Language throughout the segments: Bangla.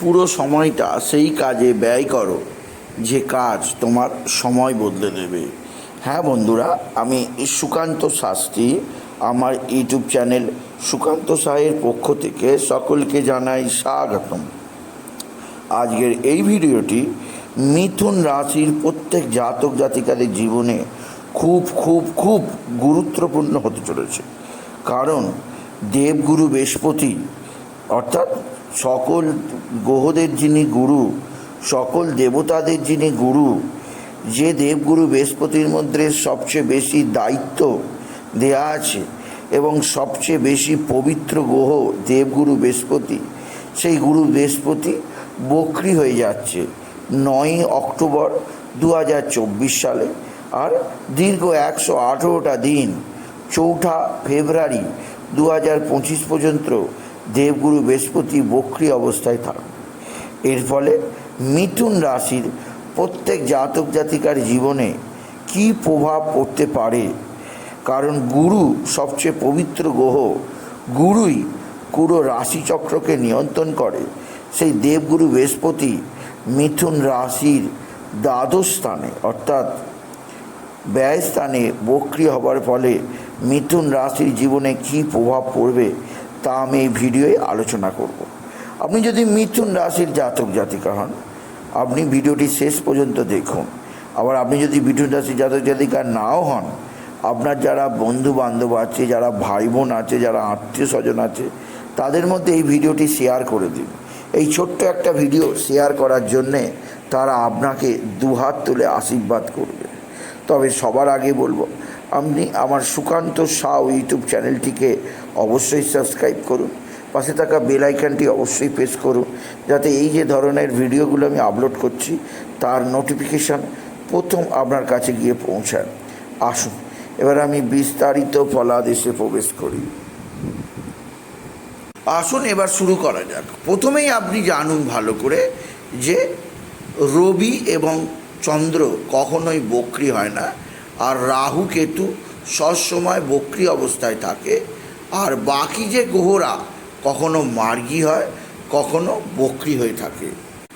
পুরো সময়টা সেই কাজে ব্যয় করো, যে কাজ তোমার সময় বদলে দেবে। হ্যাঁ বন্ধুরা, আমি সুকান্ত শাস্ত্রী, আমার ইউটিউব চ্যানেল সুকান্ত সাহের পক্ষ থেকে সকলকে জানাই স্বাগতম। আজকের এই ভিডিওটি মিথুন রাশির প্রত্যেক জাতক জাতিকাদের জীবনে খুব খুব খুব গুরুত্বপূর্ণ হতে চলেছে। কারণ দেবগুরু বৃহস্পতি, অর্থাৎ সকল গ্রহদের যিনি গুরু, সকল দেবতাদের যিনি গুরু, যে দেবগুরু বৃহস্পতির মধ্যে সবচেয়ে বেশি দায়িত্ব দেয়া আছে এবং সবচেয়ে বেশি পবিত্র গ্রহ দেবগুরু বৃহস্পতি, সেই গুরু বৃহস্পতি বক্রি হয়ে যাচ্ছে নয়ই অক্টোবর দু হাজার চব্বিশ সালে আর দীর্ঘ একশো আঠেরোটা দিন চৌঠা ফেব্রুয়ারি দু হাজার পঁচিশ পর্যন্ত দেবগুরু বৃহস্পতি বক্রি অবস্থায় থাকবে এর ফলে মিথুন রাশির প্রত্যেক জাতক জাতিকার জীবনে কী প্রভাব পড়তে পারে? কারণ গুরু সবচেয়ে পবিত্র গ্রহ, গুরুই পুরো রাশিচক্রকে নিয়ন্ত্রণ করে। সেই দেবগুরু বৃহস্পতি মিথুন রাশির দ্বাদশ স্থানে, অর্থাৎ ব্যয় স্থানে বক্রি হবার ফলে মিথুন রাশির জীবনে কী প্রভাব পড়বে তা আমি এই ভিডিওয়ে আলোচনা করব। আপনি যদি মিথুন রাশির জাতক, জাতিকা হন, আপনি ভিডিওটি শেষ পর্যন্ত দেখুন। আবার আপনি যদি মিথুন রাশির জাতক, জাতিকা নাও হন, আপনার যারা বন্ধু বান্ধব আছে, যারা ভাই বোন আছে, যারা আত্মীয় স্বজন আছে, তাদের মধ্যে এই ভিডিওটি শেয়ার করে দিন। এই ছোট্ট একটা ভিডিও শেয়ার করার জন্যে তারা আপনাকে দুহাত তুলে আশীর্বাদ করবে। তবে সবার আগে বলব আপনি আমার সুকান্ত সাউ ইউটিউব চ্যানেলটিকে অবশ্যই সাবস্ক্রাইব করুন। পাশে থাকা বেল আইকনটি অবশ্যই প্রেস করুন, যাতে এই যে ধরনের ভিডিওগুলো আমি আপলোড করছি, তার নোটিফিকেশান প্রথম আপনার কাছে গিয়ে পৌঁছায়। আসুন, এবার আমি বিস্তারিত ফলাদেশে প্রবেশ করি। আসুন, এবার শুরু করা যাক। প্রথমেই আপনি জানুন ভালো করে যে রবি এবং চন্দ্র কখনোই বক্রি হয় না। আর রাহু কেতু সবসময় বক্রি অবস্থায় থাকে। আর বাকি যে গ্রহরা কখনো মার্গী হয়, কখনো বক্রি হয়ে থাকে।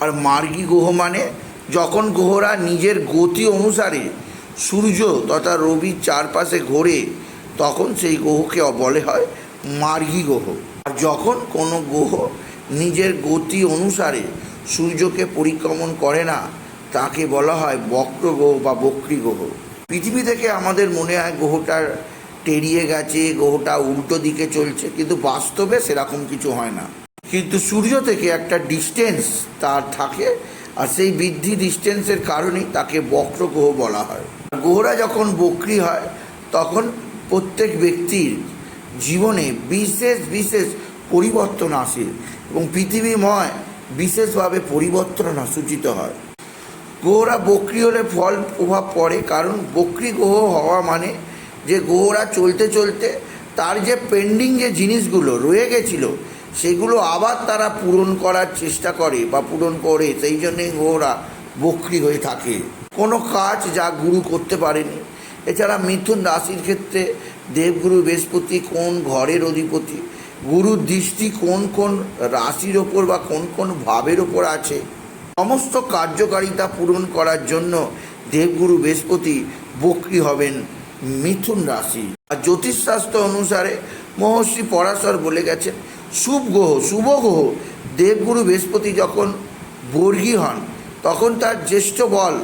আর মার্গী গ্রহ মানে যখন গ্রহরা নিজের গতি অনুসারে সূর্য তথা রবির চারপাশে ঘোরে, তখন সেই গ্রহকে বলে হয় মার্গী গ্রহ আর যখন কোনো গ্রহ নিজের গতি অনুসারে সূর্যকে পরিক্রমণ করে না, তাকে বলা হয় বক্র গ্রহ বা বক্রী গ্রহ পৃথিবী থেকে আমাদের মনে হয় গ্রহটার টেরিয়ে গেছে, গ্রহটা উল্টো দিকে চলছে, কিন্তু বাস্তবে সেরকম কিছু হয় না। কিন্তু সূর্য থেকে একটা ডিস্টেন্স তার থাকে, আর সেই বৃদ্ধি ডিস্টেন্সের কারণেই তাকে বক্র গ্রহ বলা হয়। গ্রহরা যখন বক্রি হয়, তখন প্রত্যেক ব্যক্তির জীবনে বিশেষ বিশেষ পরিবর্তন আসে এবং পৃথিবীময় বিশেষভাবে পরিবর্তন সূচিত হয়। গ্রহরা বক্রি হলে ফল প্রভাব পড়ে, কারণ বক্রি গ্রহ হওয়া মানে যে গ্রহরা চলতে চলতে তার যে পেন্ডিং যে জিনিসগুলো রয়ে গেছিল, সেগুলো আবার তারা পূরণ করার চেষ্টা করে বা পূরণ করে, সেই জন্যেই গ্রহরা বক্রি হয়ে থাকে। কোনো কাজ যা গুরু করতে পারেনি। এছাড়া মিথুন রাশির ক্ষেত্রে দেবগুরু বৃহস্পতি কোন ঘরের অধিপতি? গুরুর দৃষ্টি কোন কোন রাশির ওপর বা কোন কোন ভাবের ওপর আছে? সমস্ত কার্যকারিতা পূরণ করার জন্য দেবগুরু বৃহস্পতি বক্রি হবেন মিথুন রাশি। আর জ্যোতিষশাস্ত্র অনুসারে মহর্ষি পরাশর বলে গেছেন, শুভ গ্রহ শুভ গ্রহ। দেবগুরু বৃহস্পতি যখন বর্গী হন, তখন তার জ্যেষ্ঠ বল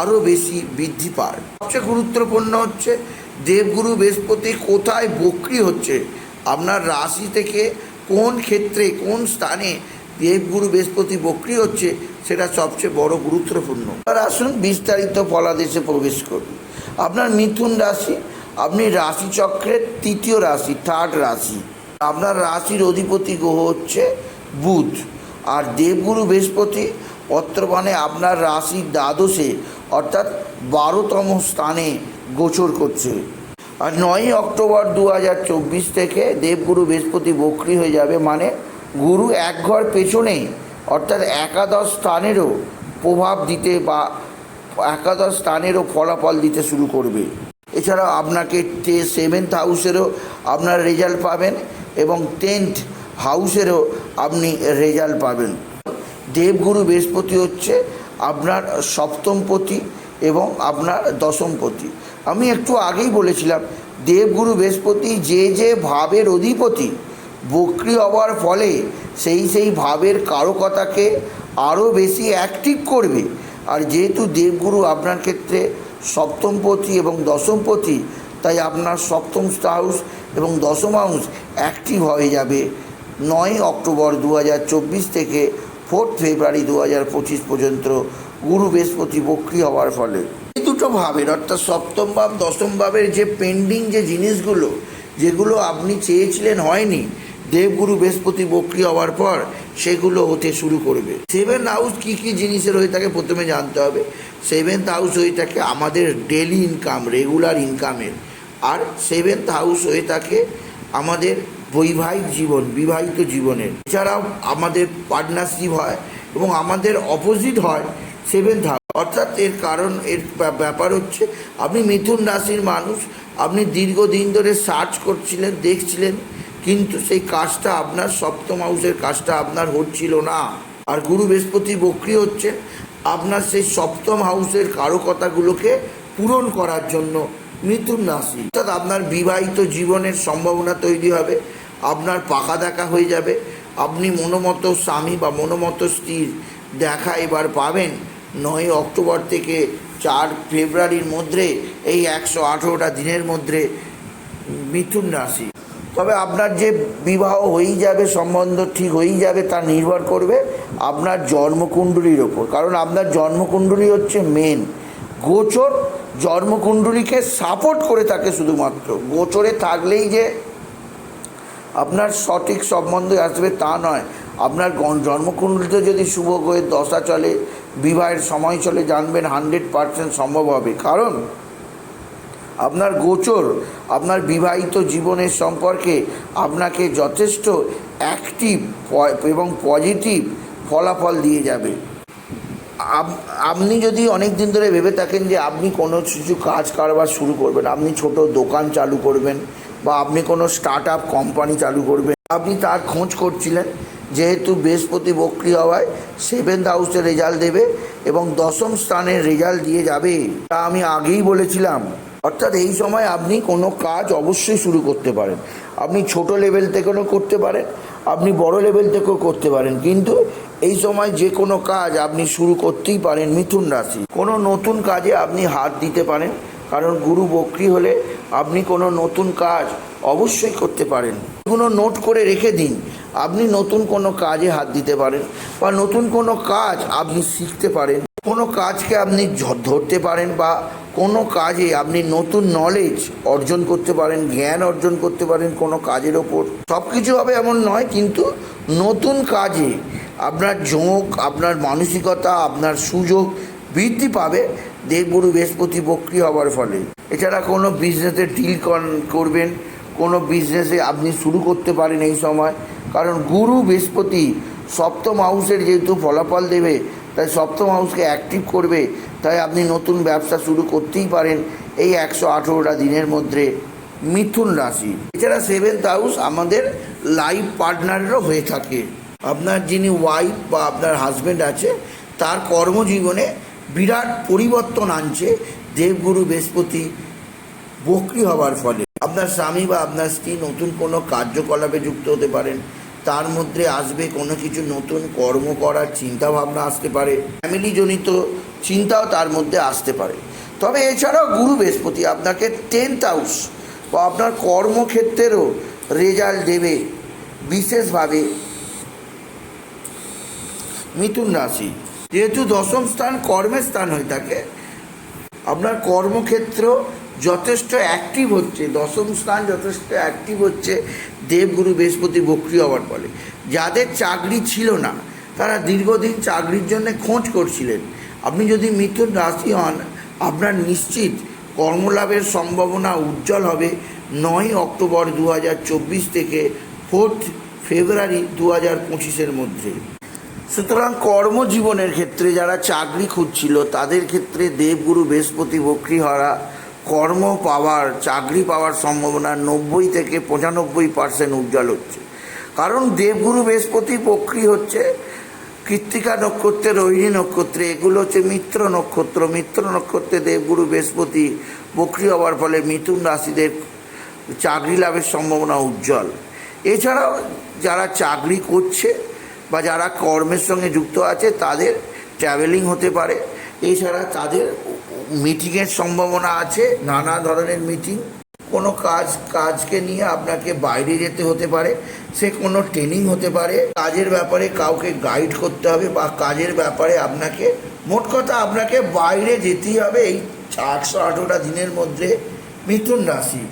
আরও বেশি বৃদ্ধি পায়। সবচেয়ে গুরুত্বপূর্ণ হচ্ছে, দেবগুরু বৃহস্পতি কোথায় বক্রি হচ্ছে? আপনার রাশি থেকে কোন ক্ষেত্রে, কোন স্থানে দেবগুরু বৃহস্পতি বক্রি হচ্ছে, সেটা সবচেয়ে বড় গুরুত্বপূর্ণ। এবার আসুন বিস্তারিত ফলাদেশে প্রবেশ করুন আপনার মিথুন রাশি, আপনি রাশিচক্রের তৃতীয় রাশি থার্ড রাশি। আপনার রাশির অধিপতি গ্রহ হচ্ছে বুধ। আর দেবগুরু বৃহস্পতি বর্তমানে আপনার রাশির দ্বাদশে, অর্থাৎ বারোতম স্থানে গোচর করছে। আর নয়ই অক্টোবর দু হাজার চব্বিশ থেকে দেবগুরু বৃহস্পতি বক্রি হয়ে যাবে মানে গুরু এক ঘর পেছনেই অর্থাৎ একাদশ স্থানেরও প্রভাব দিতে বা একাদশ স্থানেরও ফলাফল দিতে শুরু করবে। এছাড়াও আপনাকে টে সেভেন্থ হাউসেরও আপনার রেজাল্ট পাবেন এবং টেন্থ হাউসেরও আপনি রেজাল্ট পাবেন। দেবগুরু বৃহস্পতি হচ্ছে আপনার সপ্তমপতি এবং আপনার দশমপতি আমি একটু আগেই বলেছিলাম, দেবগুরু বৃহস্পতি যে যে ভাবের অধিপতি বক্রি হওয়ার ফলে সেই সেই ভাবের কারকতাকে আরও বেশি অ্যাক্টিভ করবে। আর যেহেতু দেবগুরু আপনার ক্ষেত্রে সপ্তমপতি এবং দশমপতি তাই আপনার সপ্তম হাউস এবং দশম হাউস অ্যাক্টিভ হয়ে যাবে নয় অক্টোবর দু হাজার চব্বিশ থেকে ফোর্থ ফেব্রুয়ারি দু পর্যন্ত গুরু বৃহস্পতি বক্রি হওয়ার ফলে। এই দুটো ভাবের, অর্থাৎ সপ্তম ভাব, দশম ভাবের যে পেন্ডিং যে জিনিসগুলো, যেগুলো আপনি চেয়েছিলেন হয়নি দেবগুরু বৃহস্পতি বক্রি হওয়ার পর সেগুলো হতে শুরু করবে। সেভেন্থ হাউস কী কী জিনিসের হয়ে থাকে প্রথমে জানতে হবে? সেভেন্থ হাউস হয়ে থাকে আমাদের ডেলি ইনকাম রেগুলার ইনকামের আর সেভেন্থ হাউস হয়ে থাকে আমাদের বৈবাহিক জীবন, বিবাহিত জীবনের। এছাড়াও আমাদের পার্টনারশিপ হয় এবং আমাদের অপোজিট হয় সেভেন্থ হাউস অর্থাৎ এর কারণ, এর ব্যা- ব্যাপার হচ্ছে আপনি মিথুন রাশির মানুষ, আপনি দীর্ঘদিন ধরে সার্চ করছিলেন, দেখছিলেন কিন্তু সেই কাজটা আপনার সপ্তম হাউসের কাজটা আপনার হচ্ছিল না। আর গুরু বৃহস্পতি বক্রি হচ্ছে আপনার সেই সপ্তম হাউসের কারকতাগুলোকে পূরণ করার জন্য মিথুন রাশি। অর্থাৎ আপনার বিবাহিত জীবনের সম্ভাবনা তৈরি হবে, আপনার পাকা দেখা হয়ে যাবে, আপনি মনোমতো স্বামী বা মনোমতো স্ত্রীর দেখা এবার পাবেন। নয় অক্টোবর থেকে চার ফেব্রুয়ারির মধ্যে এই একশো আঠেরোটা দিনের মধ্যে মিথুন রাশি। তবে আপনার যে বিবাহ হয়েই যাবে, সম্বন্ধ ঠিক হয়েই যাবে, তা নির্ভর করবে আপনার জন্মকুণ্ডলীর ওপর। কারণ আপনার জন্মকুণ্ডলী হচ্ছে মেন গোচর জন্মকুণ্ডলীকে সাপোর্ট করে থাকে শুধুমাত্র। গোচরে থাকলেই যে আপনার সঠিক সম্বন্ধ আসবে তা নয়। আপনার জন্মকুণ্ডলিতে যদি শুভ গ্রহের দশা চলে, বিবাহের সময় চলে, জানবেন হান্ড্রেড পারসেন্ট সম্ভব হবে। কারণ আপনার গোচর, আপনার বিবাহিত জীবনের সম্পর্কে আপনাকে যথেষ্ট অ্যাক্টিভ এবং পজিটিভ ফলাফল দিয়ে যাবে। আপনি যদি অনেক দিন ধরে ভেবে থাকেন যে আপনি কোনো কিছু কাজ কারবার শুরু করবেন, আপনি ছোট দোকান চালু করবেন বা আপনি কোনো স্টার্ট আপ কোম্পানি চালু করবেন, আপনি তার খোঁজ করছিলেন, যেহেতু বৃহস্পতি বক্রি হওয়ায় সেভেন্থ হাউসে রেজাল্ট দেবে এবং দশম স্থানের রেজাল্ট দিয়ে যাবে। তা আমি আগেই বলেছিলাম অর্থাৎ এই সময় আপনি কোনো কাজ অবশ্যই শুরু করতে পারেন। আপনি ছোট লেভেল থেকেও করতে পারেন, আপনি বড় লেভেল থেকেও করতে পারেন। কিন্তু এই সময় যে কোনো কাজ আপনি শুরু করতেই পারেন মিথুন রাশি। কোনো নতুন কাজে আপনি হাত দিতে পারেন, কারণ গুরু বক্রি হলে আপনি কোনো নতুন কাজ অবশ্যই করতে পারেন। এগুলো নোট করে রেখে দিন, আপনি নতুন কোনো কাজে হাত দিতে পারেন বা নতুন কোনো কাজ আপনি শিখতে পারেন। কোনো কাজকে আপনি ধরতে পারেন বা কোনো কাজে আপনি নতুন নলেজ অর্জন করতে পারেন, জ্ঞান অর্জন করতে পারেন কোনো কাজের ওপর। সব কিছু হবে এমন নয়, কিন্তু নতুন কাজে আপনার ঝোঁক, আপনার মানসিকতা, আপনার সুযোগ বৃদ্ধি পাবে দেবগুরু বৃহস্পতি বক্রি হওয়ার ফলে। এছাড়া কোনো বিজনেসে ডিল করবেন, কোনো বিজনেসে আপনি শুরু করতে পারেন এই সময়। কারণ গুরু বৃহস্পতি সপ্তম হাউসের যেহেতু ফলাফল দেবে তাই সপ্তম হাউসকে অ্যাক্টিভ করবে, তাই আপনি নতুন ব্যবসা শুরু করতেই পারেন এই একশো আঠেরোটা দিনের মধ্যে মিথুন রাশি। এছাড়া সেভেন্থ হাউস আমাদের লাইফ পার্টনারেরও হয়ে থাকে। আপনার যিনি ওয়াইফ বা আপনার হাজব্যান্ড আছে, তার কর্মজীবনে বিরাট পরিবর্তন আনছে দেবগুরু বৃহস্পতি বকরি হওয়ার ফলে। আপনার স্বামী বা আপনার স্ত্রী নতুন কোনো কার্যকলাপে যুক্ত হতে পারেন তার মধ্যে আসবে কোনো কিছু নতুন কর্ম করার চিন্তা ভাবনা আসতে পারে ফ্যামিলিজনিত চিন্তাও তার মধ্যে আসতে পারে। তবে এছাড়াও গুরু বৃহস্পতি আপনাকে টেন্থ হাউস বা আপনার কর্মক্ষেত্রেরও রেজাল্ট দেবে বিশেষভাবে মিথুন রাশি। যেহেতু দশম স্থান কর্মের স্থান হয়ে থাকে, আপনার কর্মক্ষেত্র যথেষ্ট অ্যাক্টিভ হচ্ছে, দশম স্থান যথেষ্ট অ্যাক্টিভ হচ্ছে দেবগুরু বৃহস্পতি বক্রি হওয়ার ফলে। যাদের চাকরি ছিল না, তারা দীর্ঘদিন চাকরির জন্য খোঁজ করছিলেন। আপনি যদি মিথুন রাশি হন, আপনার নিশ্চিত কর্মলাভের সম্ভাবনা উজ্জ্বল হবে। নয় অক্টোবর দু হাজার চব্বিশ থেকে ফোর্থ ফেব্রুয়ারি দু হাজার পঁচিশের মধ্যে। সুতরাং কর্মজীবনের ক্ষেত্রে যারা চাকরি খুঁজছিল, তাদের ক্ষেত্রে দেবগুরু বৃহস্পতি বক্রি হওয়া কর্ম পাওয়ার, চাকরি পাওয়ার সম্ভাবনা নব্বই থেকে পঁচানব্বই পার্সেন্ট উজ্জ্বল হচ্ছে। কারণ দেবগুরু বৃহস্পতি বক্রি হচ্ছে কৃত্তিকা নক্ষত্রে রোহিণী নক্ষত্রে, এগুলো হচ্ছে মিত্র নক্ষত্র। মিত্র নক্ষত্রে দেবগুরু বৃহস্পতি বক্রি হওয়ার ফলে মিথুন রাশিদের চাকরি লাভের সম্ভাবনা উজ্জ্বল। এছাড়াও যারা চাকরি করছে বা যারা কর্মের সঙ্গে যুক্ত আছে, তাদের ট্রাভেলিং হতে পারে। এছাড়া তাদের মিটিংয়ের সম্ভাবনা আছে, নানা ধরনের মিটিং। কোনো কাজ, কাজকে নিয়ে আপনাকে বাইরে যেতে হতে পারে, সে কোনো ট্রেনিং হতে পারে। কাজের ব্যাপারে কাউকে গাইড করতে হবে বা কাজের ব্যাপারে আপনাকে, মোট কথা আপনাকে বাইরে যেতেই হবে এই আটশো আঠেরোটা দিনের মধ্যে মিথুন রাশি।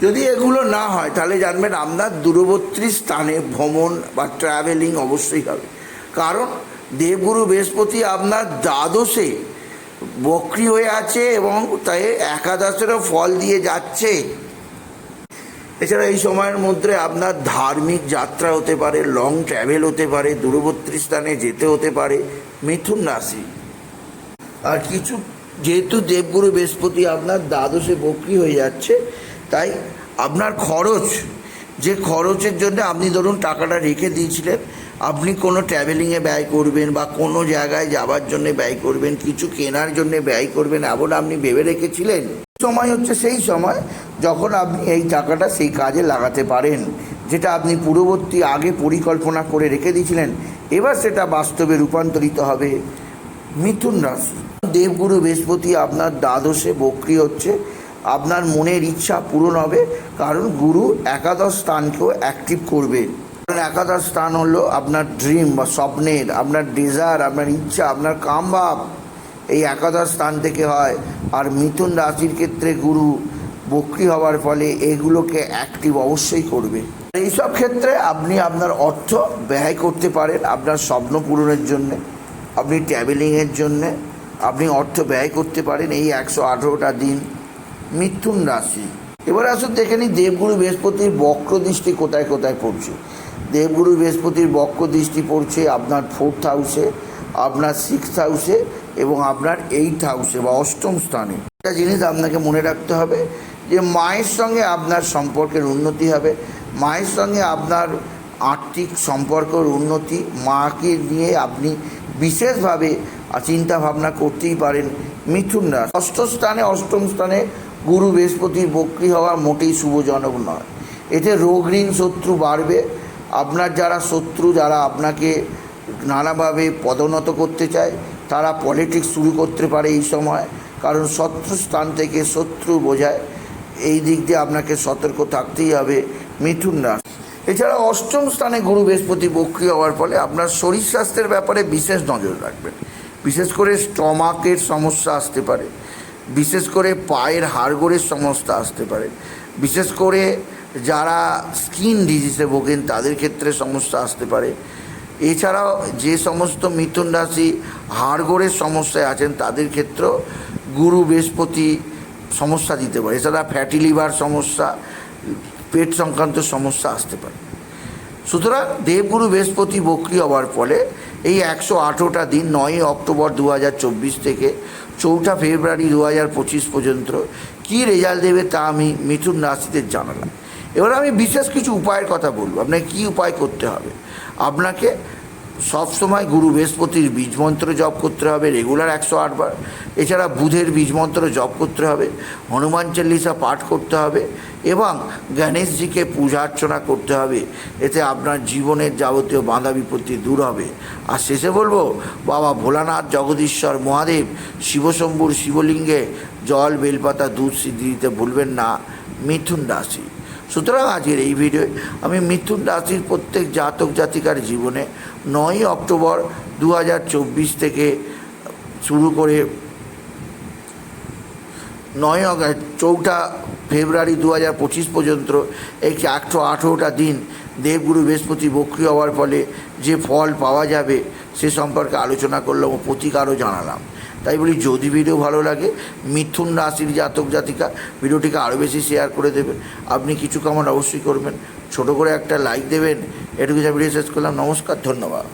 যদি এগুলো না হয়, তাহলে জানবেন আপনার দূরবর্তী স্থানে ভ্রমণ বা ট্রাভেলিং অবশ্যই হবে। কারণ দেবগুরু বৃহস্পতি আপনার দ্বাদশে বক্রি হয়ে আছে এবং তাই একাদশেরও ফল দিয়ে যাচ্ছে। এছাড়া এই সময়ের মধ্যে আপনার ধার্মিক যাত্রা হতে পারে লং ট্র্যাভেল হতে পারে দূরবর্তী স্থানে যেতে হতে পারে, মিথুন রাশি। আর কিছু, যেহেতু দেবগুরু বৃহস্পতি আপনার দ্বাদশে বক্রি হয়ে যাচ্ছে, তাই আপনার খরচ, যে খরচের জন্য আপনি ধরুন টাকাটা রেখে দিয়েছিলেন আপনি কোনো ট্রাভেলিংয়ে ব্যয় করবেন বা কোনো জায়গায় যাবার জন্য ব্যয় করবেন, কিছু কেনার জন্য ব্যয় করবেন এমন আপনি ভেবে রেখেছিলেন? সময় হচ্ছে সেই সময় যখন আপনি এই টাকাটা সেই কাজে লাগাতে পারেন, যেটা আপনি পূর্ববর্তী আগে পরিকল্পনা করে রেখে দিয়েছিলেন, এবার সেটা বাস্তবে রূপান্তরিত হবে। মিথুন রাশি। দেবগুরু বৃহস্পতি আপনার দ্বাদশে বক্রি হচ্ছে, আপনার মনের ইচ্ছা পূরণ হবে, কারণ গুরু একাদশ স্থানকেও অ্যাক্টিভ করবে। একাদশ স্থান হলো আপনার ড্রিম বা স্বপ্নের, আপনার ডিজায়ার আপনার ইচ্ছা, আপনার কামভাব এই একাদশ স্থান থেকে হয়। আর মিথুন রাশির ক্ষেত্রে গুরু বক্রি হওয়ার ফলে এগুলোকে অ্যাক্টিভ অবশ্যই করবে। এইসব ক্ষেত্রে আপনি আপনার অর্থ ব্যয় করতে পারেন আপনার স্বপ্ন পূরণের জন্যে, আপনি ট্রাভেলিংয়ের জন্যে, আপনি অর্থ ব্যয় করতে পারেন এই একশো আঠেরোটা দিন মিথুন রাশি। এবার আসুন দেখে দেবগুরু বৃহস্পতির বক্র দৃষ্টি কোথায় কোথায় পড়ছে। দেবগুরু বৃহস্পতির বক্র দৃষ্টি পড়ছে আপনার ফোর্থ হাউসে, আপনার সিক্সথ হাউসে এবং আপনার এইট হাউসে বা অষ্টম স্থানে। একটা জিনিস আপনাকে মনে রাখতে হবে যে মায়ের সঙ্গে আপনার সম্পর্কের উন্নতি হবে। মায়ের সঙ্গে আপনার আর্থিক সম্পর্কের উন্নতি, মাকে নিয়ে আপনি বিশেষভাবে চিন্তা ভাবনা করতেই পারেন মিথুন রাশি। ষষ্ঠ স্থানে, অষ্টম স্থানে গুরু বৃহস্পতির বক্রি হওয়া মোটেই শুভজনক নয়। এতে রোগ ঋণ শত্রু বাড়বে আপনার যারা শত্রু, যারা আপনাকে নানাভাবে পদোন্নত করতে চায়, তারা পলিটিক্স শুরু করতে পারে এই সময়। কারণ শত্রু স্থান থেকে শত্রু বোঝায়। এই দিক দিয়ে আপনাকে সতর্ক থাকতেই হবে মিথুন রাশি। এছাড়া অষ্টম স্থানে গুরু বৃহস্পতি বক্রি হওয়ার ফলে আপনার শরীর স্বাস্থ্যের ব্যাপারে বিশেষ নজর রাখবেন। বিশেষ করে স্টমাকের সমস্যা আসতে পারে। বিশেষ করে পায়ের হাড়গোড়ের সমস্যা আসতে পারে। বিশেষ করে যারা স্কিন ডিজিজে ভোগেন, তাদের ক্ষেত্রে সমস্যা আসতে পারে। এছাড়াও যে সমস্ত মিথুন রাশি হাড়গোড়ের সমস্যায় আছেন, তাদের ক্ষেত্রেও গুরু বৃহস্পতি সমস্যা দিতে পারে। এছাড়া ফ্যাটি লিভার সমস্যা, পেট সংক্রান্ত সমস্যা আসতে পারে। সুতরাং দেবগুরু বৃহস্পতি বক্রি হওয়ার ফলে এই একশো আঠেরোটা দিন, নয়ই অক্টোবর দু হাজার চব্বিশ থেকে চৌঠা ফেব্রুয়ারি দু পঁচিশ পর্যন্ত কী রেজাল্ট দেবে তা আমি মিথুন রাশিদের জানালাম। এবার আমি বিশেষ কিছু উপায়ের কথা বলব। আপনাকে কী উপায় করতে হবে? আপনাকে সবসময় গুরু বৃহস্পতির বীজ মন্ত্র জপ করতে হবে রেগুলার একশো আটবার এছাড়া বুধের বীজ মন্ত্র জপ করতে হবে, হনুমান চল্লিশা পাঠ করতে হবে, এবং গণেশজিকে পূজা অর্চনা করতে হবে। এতে আপনার জীবনের যাবতীয় বাধা বিপত্তি দূর হবে। আর শেষে বলব, বাবা ভোলানাথ জগদীশ্বর মহাদেব শিবশম্ভুর শিবলিঙ্গে জল, বেলপাতা, দুধ সিদ্ধি দিতে ভুলবেন না। মিথুন রাশি। সুতরাং আজকের এই ভিডিওয় আমি মিথুন রাশির প্রত্যেক জাতক জাতিকার জীবনে নয়ই অক্টোবর দু হাজার চব্বিশ থেকে শুরু করে নয় অগাস্ট, চৌঠা ফেব্রুয়ারি দু হাজার পঁচিশ পর্যন্ত এই একশো আঠেরোটা দিন দেবগুরু বৃহস্পতি বক্রি হওয়ার ফলে যে ফল পাওয়া যাবে সে সম্পর্কে আলোচনা করলাম ও প্রতিকারও জানালাম। তাই বলি যদি ভিডিও ভালো লাগে, মিথুন রাশির জাতক জাতিকা, ভিডিওটিকে আরও বেশি শেয়ার করে দেবেন আপনি কিছু কামন অবশ্যই করবেন। ছোট করে একটা লাইক দেবেন। এটুকু যা ভিডিও শেষ করলাম। নমস্কার, ধন্যবাদ।